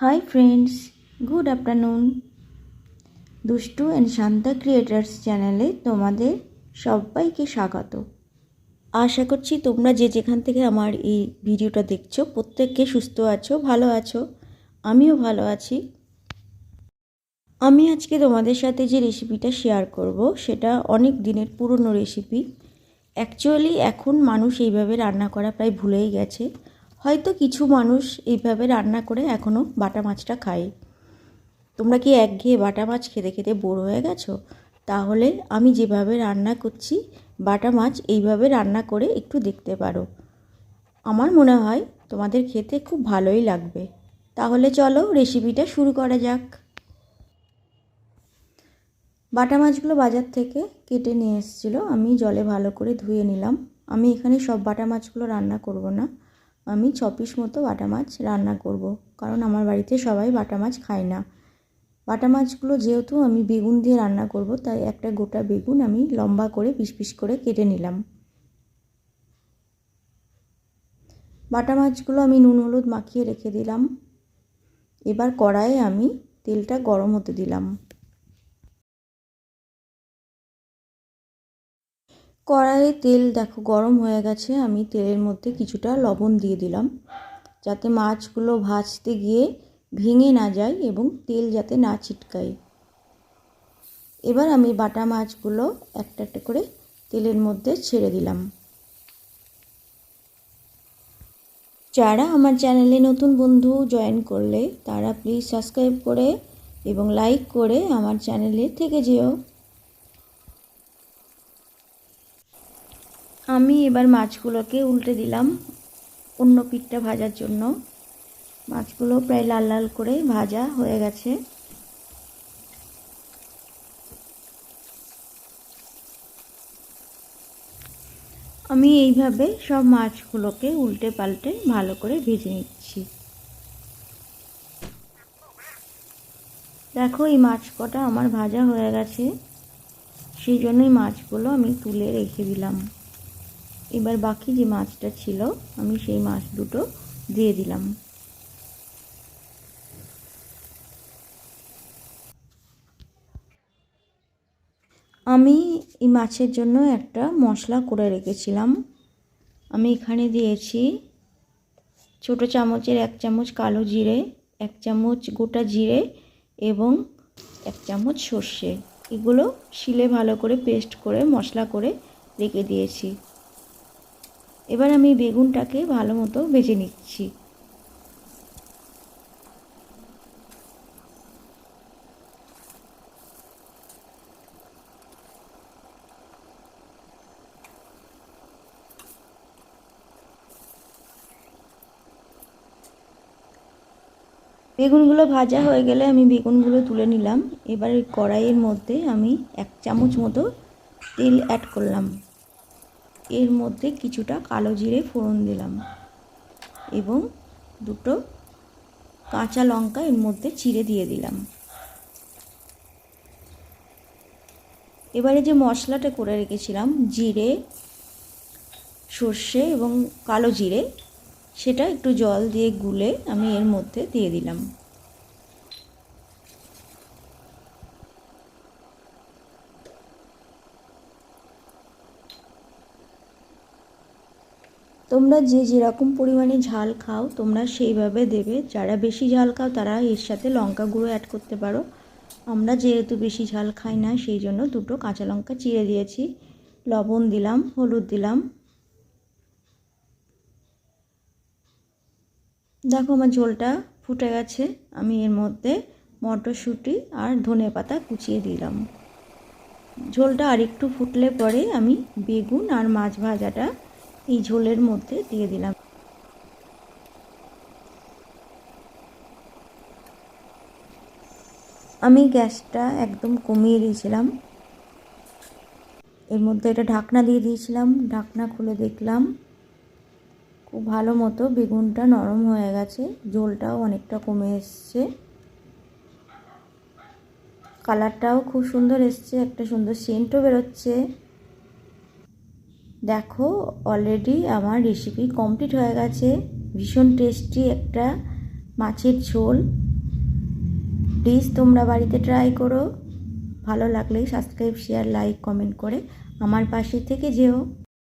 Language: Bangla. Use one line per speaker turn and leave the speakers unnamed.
Hi friends good afternoon Dushtu and Shanta creators চ্যানেলে তোমাদের সবাইকে স্বাগত। আশা করছি তোমরা যে যেখান থেকে আমার এই ভিডিওটা দেখছ, প্রত্যেককে সুস্থ আছো, ভালো আছো, আমিও ভালো আছি। আমি আজকে তোমাদের সাথে যে রেসিপিটা শেয়ার করব, সেটা অনেক দিনের পুরনো রেসিপি অ্যাকচুয়ালি এখন মানুষ এইভাবে রান্না করা প্রায় ভুলেই গেছে। হয়তো কিছু মানুষ এইভাবে রান্না করে এখনও বাটা মাছটা খায়। তোমরা কি একঘেয়ে বাটা মাছ খেতে খেতে বোর হয়ে গেছো? তাহলে আমি যেভাবে রান্না করছি, বাটা মাছ এইভাবে রান্না করে একটু দেখতে পারো। আমার মনে হয় তোমাদের খেতে খুব ভালোই লাগবে। তাহলে চলো রেসিপিটা শুরু করা যাক। বাটা মাছগুলো বাজার থেকে কেটে নিয়ে এসেছিল। আমি জলে ভালো করে ধুয়ে নিলাম। আমি এখানে সব বাটা মাছগুলো রান্না করব না। আমি ছ পিস মতো বাটা মাছ রান্না করব, কারণ আমার বাড়িতে সবাই বাটা মাছ খায় না। বাটা মাছগুলো যেহেতু আমি বেগুন দিয়ে রান্না করব, তাই একটা গোটা বেগুন আমি লম্বা করে পিস পিস করে কেটে নিলাম। বাটা মাছগুলো আমি নুন, হলুদ মাখিয়ে রেখে দিলাম। এবার কড়াইয়ে আমি তেলটা গরম হতে দিলাম। কড়াইয়ে তেল দেখো, গরম হয়ে গেছে। আমি তেলের মধ্যে কিছুটা লবণ দিয়ে দিলাম, যাতে মাছগুলো ভাজতে গিয়ে ভেঙে না যায় এবং তেল যাতে না ছিটকায়। এবার আমি বাটা মাছগুলো একটা একটা করে তেলের মধ্যে ছেড়ে দিলাম। যারা আমার চ্যানেলে নতুন বন্ধু জয়েন করলে, তারা প্লিজ সাবস্ক্রাইব করে এবং লাইক করে আমার চ্যানেলে থেকে যেও। আমি এবার মাছগুলোকে উল্টে দিলাম অন্য পিঠটা ভাজার জন্য। মাছগুলো প্রায় লাল লাল করে ভাজা হয়ে গেছে। আমি এইভাবে সব মাছগুলোকে উল্টে পাল্টে ভালো করে ভেজে নিচ্ছি। দেখো, এই মাছ কটা আমার ভাজা হয়ে গেছে। সেই জন্যই মাছগুলো আমি তুলে রেখে দিলাম। এবার বাকি যে মাছটা ছিল, আমি সেই মাছ দুটো দিয়ে দিলাম। আমি এই মাছের জন্য একটা মশলা করে রেখেছিলাম। আমি এখানে দিয়েছি ছোটো চামচের এক চামচ কালো জিরে, এক চামচ গোটা জিরে এবং এক চামচ সর্ষে। এগুলো শিলে ভালো করে পেস্ট করে মশলা করে রেখে দিয়েছি। এবার আমি বেগুনটাকে ভালো মতো ভেজে নিচ্ছি। বেগুনগুলো ভাজা হয়ে গেলে আমি বেগুনগুলো তুলে নিলাম। এবার কড়াইয়ের মধ্যে আমি এক চামচ মতো তেল অ্যাড করলাম। এর মধ্যে কিছুটা কালো জিরে ফোড়ন দিলাম এবং দুটো কাঁচা লঙ্কা এর মধ্যে চিড়ে দিয়ে দিলাম। এবারে যে মশলাটা করে রেখেছিলাম, জিরে, সর্ষে এবং কালো জিরে, সেটা একটু জল দিয়ে গুলে আমি এর মধ্যে দিয়ে দিলাম। তোমরা যে যেরকম পরিমাণে ঝাল খাও, তোমরা সেইভাবে দেবে। যারা বেশি ঝাল খাও, তারা এর সাথে লঙ্কা গুঁড়ো অ্যাড করতে পারো। আমরা যেহেতু বেশি ঝাল খাই না, সেই জন্য দুটো কাঁচা লঙ্কা চিড়ে দিয়েছি। লবণ দিলাম, হলুদ দিলাম। দেখো আমার ঝোলটা ফুটে গেছে। আমি এর মধ্যে মটরশুঁটি আর ধনে পাতা কুচিয়ে দিলাম। ঝোলটা আরেকটু ফুটলে পরে আমি বেগুন আর মাছ ভাজাটা এই ঝোলের মধ্যে দিয়ে দিলাম। আমি গ্যাসটা একদম কমিয়ে দিয়েছিলাম। এর মধ্যে এটা ঢাকনা দিয়ে দিয়েছিলাম। ঢাকনা খুলে দেখলাম খুব ভালো মতো বেগুনটা নরম হয়ে গেছে। ঝোলটাও অনেকটা কমে এসছে। কালারটাও খুব সুন্দর এসছে, একটা সুন্দর সেন্টও বেরোচ্ছে। দেখো অলরেডি আমার রেসিপি কমপ্লিট হয়ে গেছে। ভীষণ টেস্টি একটা মাছের ঝোল। প্লিজ তোমরা বাড়িতে ট্রাই করো। ভালো লাগলে সাবস্ক্রাইব শেয়ার লাইক কমেন্ট করে আমার পাশে থেকে যেও।